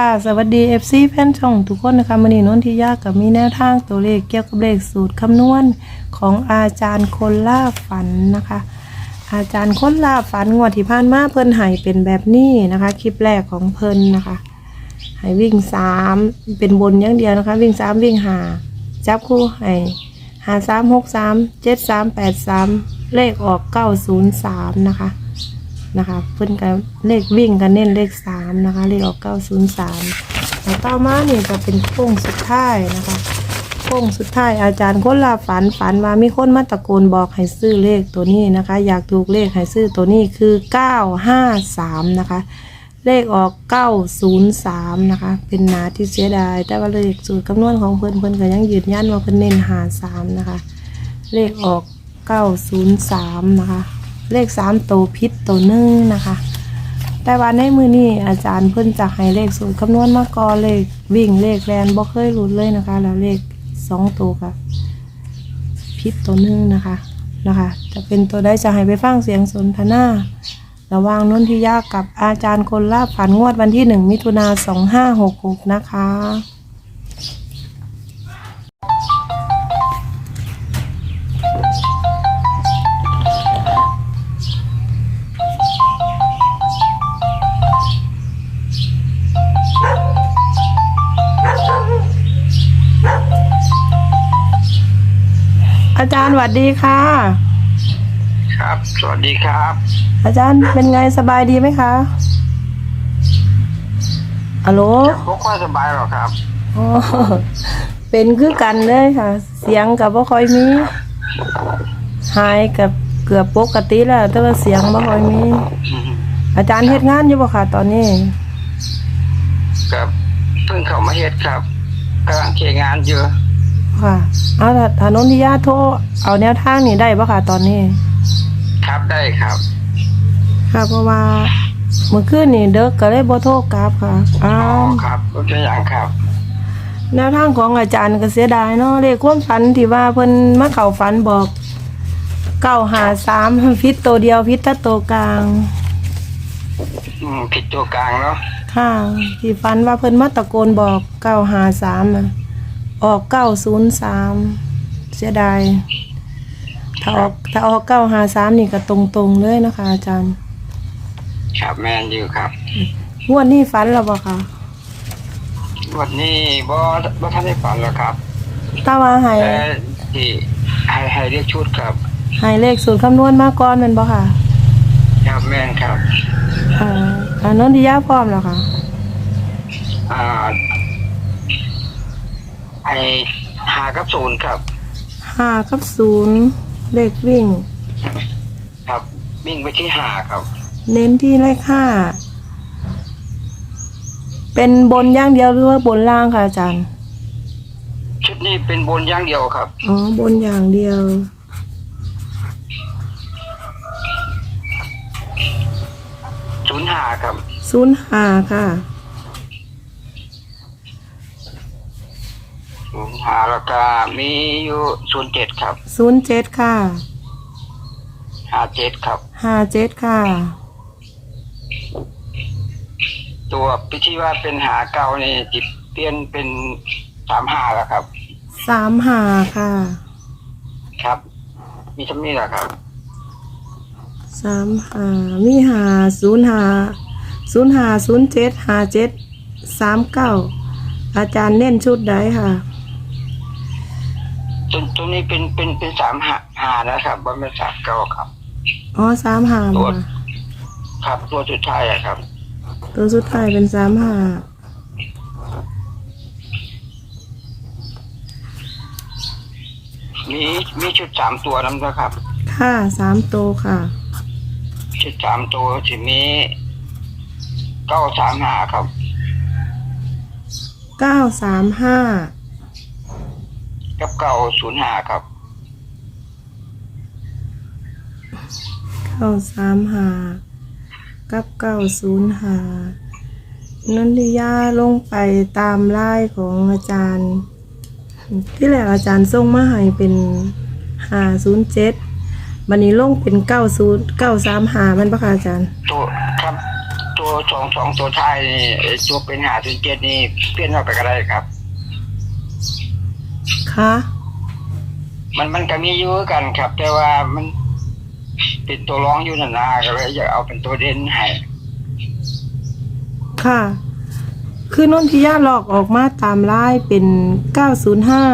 ค่ะสวัสดี FC แฟนช่องทุกคนนะคะมันนี้นนทิยากับมีแนวทางตัวเลขเกี่ยวกับเลขสูตรคำนวณของอาจารย์คนล่าฝันนะคะ อาจารย์คนล่าฝันงวดที่ผ่านมาเพิ่นให้เป็นแบบนี้นะคะ คลิปแรกของเพิ่นนะคะให้วิ่งสามเป็นบนอย่างเดียวนะคะ วิ่งสามวิ่งหาจับคู่ให้หาสามหกสามเจ็ดสามแปดสามเลขออกเก้าศูนย์สามนะคะ นะคะเพิ่นกันเลขวิ่งกันเน้นเลขสามนะคะเลขออกเก้าศูนย์สามแล้วต่อมานี่จะเป็นโค้งสุดท้ายนะคะโค้งสุดท้ายอาจารย์คนลาฝันฝันว่ามีคนมาตะโกนบอกให้ซื้อเลขตัวนี้นะคะ อยากถูกเลขให้ซื้อตัวนี้คือเก้าห้าสามนะคะ เลขออกเก้าศูนย์สามนะคะ เป็นหนาที่เสียดาย แต่ว่าเลขสูตรคำนวณของเพิ่อนเพิ่อนก็ยังยืนยันว่าเพิ่อนเน้นหาสามนะคะ เลขออกเก้าศูนย์สามนะคะ เลขสามตัวพิษตัวหนึ่งนะคะ แต่ว่าในมือนี้อาจารย์เพิ่นจะให้เลขสูตรคำนวณมาก่อนเลขวิ่งเลขแลนบ่เคยหลุดเลยนะคะ แล้วเลขสองตัวค่ะพิษตัวหนึ่งนะคะนะคะ จะเป็นตัวได้จะให้ไปฟังเสียงสนทนาระหว่างนนทิยากับอาจารย์คนลาบฝันงวดวันที่หนึ่งมิถุนาสองห้าหกหกนะคะ อาจารย์สวัสดีค่ะ ครับ สวัสดีครับ อาจารย์เป็นไงสบายดีไหมคะอัลโหลพวกว่าสบายหรอครับอ๋อเป็นคือกันเลยค่ะ เสียงกับบ่ค่อยมี หายกับเกือบปกติแล้ว แต่ว่าเสียงบ่ค่อยมี อาจารย์เฮ็ดงานอยู่บ่ค่ะ ตอนนี้กับเพิ่งเข้ามาเฮ็ดครับกำลังเคลียร์งานอยู่ ค่ะเอาถ้าถ้านนทิยาโทรเอาแนวทางนี้ได้บ่ค่ะตอนนี้ ครับได้ครับ ค่ะเพราะว่าเมื่อคืนนี่เด็กก็เลยบ่โทรกลับค่ะอ้าอ๋อวครับรถจะอย่างครับ แนวทางของอาจารย์ก็เสียดายเนาะเลขความฝันที่ว่าเพิ่นมาเข้าฝันบอกเก้าหาสามพิษตัวเดียวพิษแตะตัวกลาง อืมผิดตัวกลางเนาะค่ะที่ฝันว่าเพิ่นมาตะโกนบอกเก้าหาสามอะ ออกเก้าศูนย์สามเสียดาย ถ้าออกถ้าออกเก้าหาสามนี่ก็ตรงๆเลยนะคะ อาจารย์ครับแมนอยู่ครับงวดนี้ฝันแล้วบ่ค่ะวันนี้บ่บ่ทันได้ฝันหรอกครับตาว่าให้แต่ที่ให้ให้เรียกชุดครับให้เลขสูตรคำนวณมาก่อนแมันบ่ค่ะครับแมนครับ อ่าอันนนทิยาพร้อมแล้วค่ะ อ่า ไอหากับศูนย์ครับ ห้ากับศูนย์เลขวิ่ง ครับ วิ่งไปที่หาครับ เน้นที่เลขห้าเป็นบนอย่างเดียวหรือว่าบนล่างค่ะอาจารย์ชุดนี้เป็นบนอย่างเดียวครับ อ๋อบนอย่างเดียว ศูนย์หาครับ ศูนย์ห้าค่ะ ศูนย์ หาแล้วก็มีอยู่ศูนย์เจ็ดครับศูนย์เจ็ดค่ะหาเจ็ดครับห้าเจ็ดค่ะ ตัวพิธีว่าเป็นหาเก่านี่จิบเปลี่ยนเป็นสามหาแล้วครับสามห้าค่ะ ครับ มีทั้งนี้แหละครับสามห้ามีห้าศูนย์ห้าศูนย์ห้าศูนย์เจ็ดห้าเจ็ดสามเก้าอาจารย์เน้นชุดใดค่ะ ตัวตัวนี้เป็นเป็นเป็นสามหาหานะครับว่าเป็นสามเก้าครับ อ๋อสามห้าตัวค่ะครับตัวสุดท้ายอะครับ ตัวสุดท้ายเป็นสามห้ามีมีชุดสามตัวนั้นนะครับ ค่ะสามตัวค่ะ ชุดสามตัวที่มีเก้าสามหาครับเก้าสามห้า กับเก้าศูนย์หาครับเก้าสามห้ากับเก้าศูนย์ห้านันทิยาลงไปตามไล่ของอาจารย์ ที่แรกอาจารย์ส่งมาให้เป็นห้าศูนย์เจ็ดวันนี้ลงเป็นเก้าศูนย์เก้าสามห้ามันปะคะอาจารย์ ตัวครับ ตัวตัวสองสองตัวท้ายนี่เอ่อตัวเป็นหาถึงเจ็ดนี่เปลี่ยนออกไปก็ได้ครับ ค่ะ มันมันก็มีอยู่คือกันครับ แต่ว่ามันเป็นตัวร้องอยู่นานๆก็เลยอยากเอาเป็นตัวเด่นให้ค่ะ คือนนทิยาหลอกออกมาตามไล่เป็นเก้าศูนย์ห้า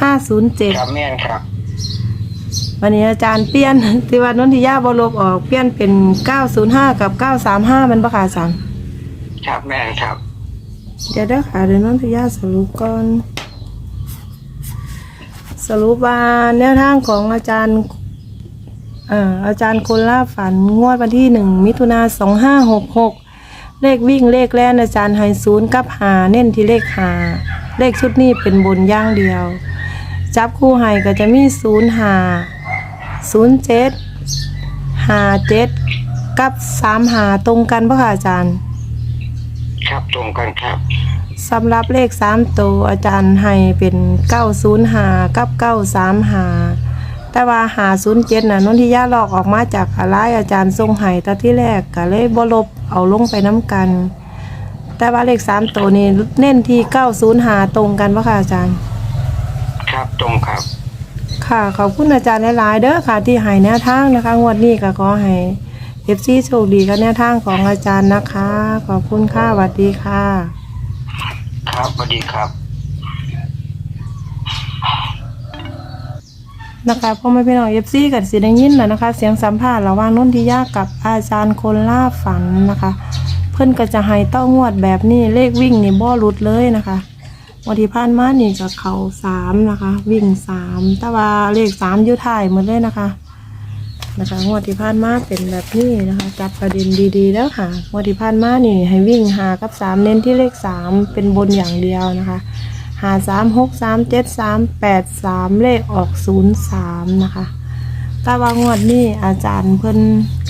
ห้าศูนย์เจ็ดครับแม่นครับ วันนี้อาจารย์เปลี่ยนที่ว่านนทิยาบลบออกเปลี่ยนเป็นเก้าศูนย์ห้ากับเก้าสามห้ามันประกาศสั่งครับแม่นครับ เดี๋ยวเด้อค่ะเดี๋ยวนนทิยาสรุปก่อนส รุปว่าแนวทางของอาจารย์อาจารย์คนล่าฝันงวดวันที่หนึ่งมิถุนาสองห้าหกหกเลขวิ่งเลขแล่นอาจารย์ไฮศูนย์กับหาเน้นที่เลขหาเลขชุดนี้เป็นบนย่างเดียว จับคู่ไฮก็จะมีศูนย์หาศูนย์เจ็ดหาเจ็ดกับสามหาตรงกันปะคะอาจารย์ ครับตรงกันครับ สำหรับเลขสามตัวอาจารย์ให้เป็นเก้าศูนย์หากับเก้าสามหาแต่ว่าหาศูนย์เจ็ดน่ะนนทิยาลอกออกมาจากอะไรอาจารย์ทรงไห้ตอนที่แรกก็เลยบลบเอาลงไปน้ำกัน แต่ว่าเลขสามตัวนี้เน้นที่เก้าศูนย์หาตรงกันปะค่ะอาจารย์ ครับตรงครับ ค่ะขอบคุณอาจารย์หลายๆเด้อค่ะ ที่ให้แนวทางนะคะงวดนี้ก็ขอให้เอฟซีโชคดีกับแนวทางของอาจารย์นะคะ ขอบคุณค่ะสวัสดีค่ะ ครับสวัสดีครับ นะคะพ่อแม่พี่น้องเอฟซีกับสิได้ยินแล้วนะคะ เสียงสัมภาษณ์ระหว่างนุ่นทิยากับอาจารย์คนล่าฝันนะคะ เพิ่อนก็จะให้เต้างวดแบบนี้เลขวิ่งนี่บ่หลุดเลยนะคะวันที่ผ่านมานี่ก็เขาสามนะคะ วิ่งสามแต่ว่าเลขสามอยู่ท้ายหมดเลยนะคะ นะคะงวดที่ผ่านมาเป็นแบบนี้นะคะจับประเด็นดีๆแล้วค่ะงวดที่ผ่านมานี่ให้วิ่งหากับสามเน้นที่เลขสามเป็นบนอย่างเดียวนะคะหาสามหกสามเจ็ดสามแปดสามเลขออกศูนย์สามนะคะแตว่างวดนี้อาจารย์เพิ่น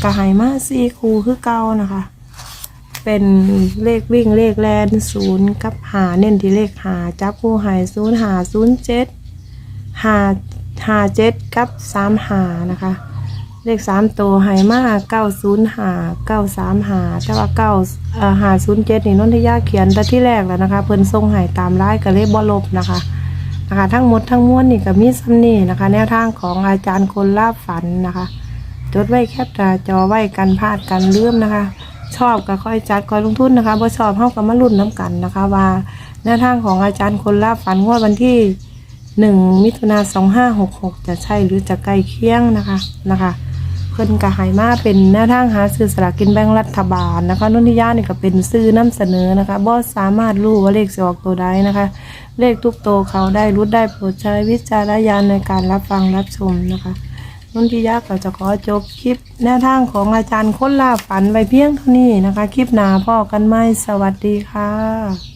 กระหายมาสี่คูคือเก่านะคะ เป็นเลขวิ่งเลขแลนศูนย์กับหาเน้นที่เลขหาจับคู่หายศูนย์หาศูนย์เจ็ดหาหาเจ็ดกับสามหานะคะ เลขสามตัวหายมาเก้าศูนย์หาเก้าสามหาแต่ว่าเก้าหาศูนย์เจ็ดนี่นนทิยาเขียนแต่ที่แรกแล้วนะคะ เพิ่นทรงหายตามร้ายก็เลยบ่ลบนะคะนะคะ ทั้งหมดทั้งมวลนี่ก็มีซ้ำนี่นะคะ แนวทางของอาจารย์คนล่าฝันนะคะ จดไว้แคปตาจอไว้กันพลาดกันเลื่อมนะคะ ชอบก็ค่อยจัดค่อยลงทุนนะคะบ่ชอบเฮาก็มาลุ้นน้กันนะคะ ว่าแนวทางของอาจารย์คนล่าฝันงวดวันที่หนึ่งมิถุนาสองห้าหกหกจะใช่หรือจะใกล้เคียงนะคะนะคะ เพิ่นก็ให้มาเป็นแนวทางหาซื้อสลากกินแบ่งรัฐบาลนะคะนุ่นทิยานี่ก็เป็นซื้อนำเสนอนะคะบ่สสามารถรู้ว่าเลขสิออกตัวใดนะคะ เลขทุกตัวเขาได้รู้ได้โปรดใช้วิจารณญาณในการรับฟังรับชมนะคะนุ่นทิยาก็จะขอจบคลิปแนวทางของอาจารย์ค้นล่าฝันไปเพียงเท่านี้นะคะ คลิปหน้าพ่อกันไหมสวัสดีค่ะ